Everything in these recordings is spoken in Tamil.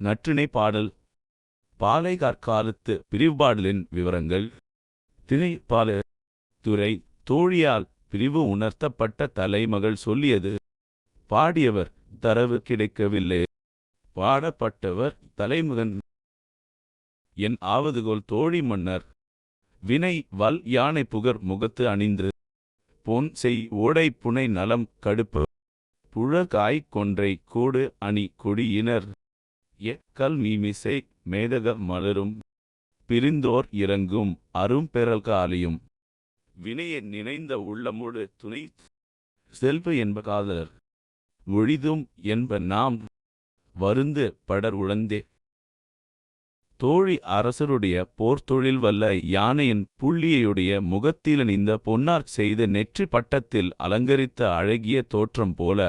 நற்றிணை பாடல். பாலைகார்காலத்து பிரிவுபாடலின் விவரங்கள். திணை பால துறை தோழியால் பிரிவு உணர்த்தப்பட்ட தலைமகள் சொல்லியது. பாடியவர் தரவு கிடைக்கவில்லை. பாடப்பட்டவர் தலைமகன். என் ஆவதுகோல் தோழி மன்னர். வினை வல் யானை புகர் முகத்து அணிந்து. பொன் செய் ஓடை புனை நலம் கடுப்பு. புழகாய் கொன்றை கூடு அணி கொடியினர். எ மீமிசை மேதக மலரும். பிரிந்தோர் இறங்கும் அரும்பெறல் காலியும். வினையை நினைந்த உள்ளமுடு துணை செல்வ என்ப காதலர். ஒழிதும் என்ப நாம் வருந்து படர் உழந்தே. தோழி அரசருடைய போர்த்தொழில் வல்ல யானையின் புள்ளியையுடைய முகத்திலணிந்த பொன்னார் செய்த நெற்றி பட்டத்தில் அலங்கரித்த அழகிய தோற்றம் போல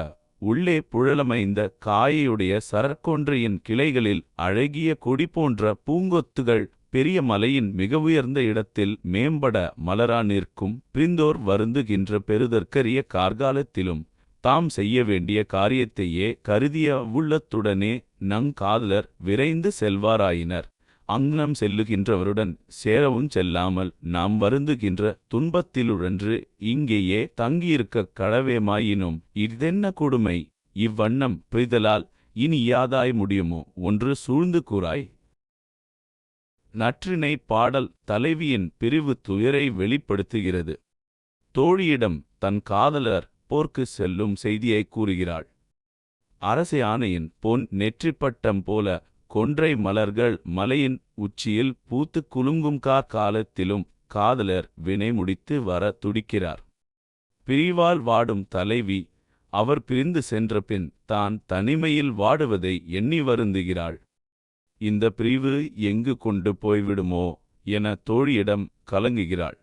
உள்ளே புழலமைந்த காயையுடைய சரக்கொன்றையின் கிளைகளில் அழகிய கொடி போன்ற பூங்கொத்துகள் பெரிய மலையின் மிக உயர்ந்த இடத்தில் மேம்பட மலரா நிற்கும். பிரிந்தோர் வருந்துகின்ற பெருதற்கரிய கார்காலத்திலும் தாம் செய்ய வேண்டிய காரியத்தையே கருதிய உள்ளத்துடனே நங்காதலர் விரைந்து செல்வாராயினர். அங்னம் செல்லுகின்றவருடன் சேரவும் செல்லாமல் நாம் வருந்துகின்ற துன்பத்திலுழன்று இங்கேயே தங்கியிருக்க கடவேமாயினும் இதென்ன கொடுமை? இவ்வண்ணம் பிரிதலால் இனி யாதாய் முடியுமோ? ஒன்று சூழ்ந்து கூறாய். நற்றினை பாடல் தலைவியின் பிரிவு துயரை வெளிப்படுத்துகிறது. தோழியிடம் தன் காதலர் போர்க்கு செல்லும் செய்தியை கூறுகிறாள். அரச யானையின் பொன் நெற்றிப்பட்டம் போல கொன்றை மலர்கள் மலையின் உச்சியில் பூத்து குலுங்கும் காலத்திலும் காதலர் வினை முடித்து வர துடிக்கிறார். பிரிவால் வாடும் தலைவி அவர் பிரிந்து சென்றபின் தான் தனிமையில் வாடுவதை எண்ணி வருந்துகிறாள். இந்த பிரிவு எங்கு கொண்டு போய்விடுமோ என தோழியிடம் கலங்குகிறாள்.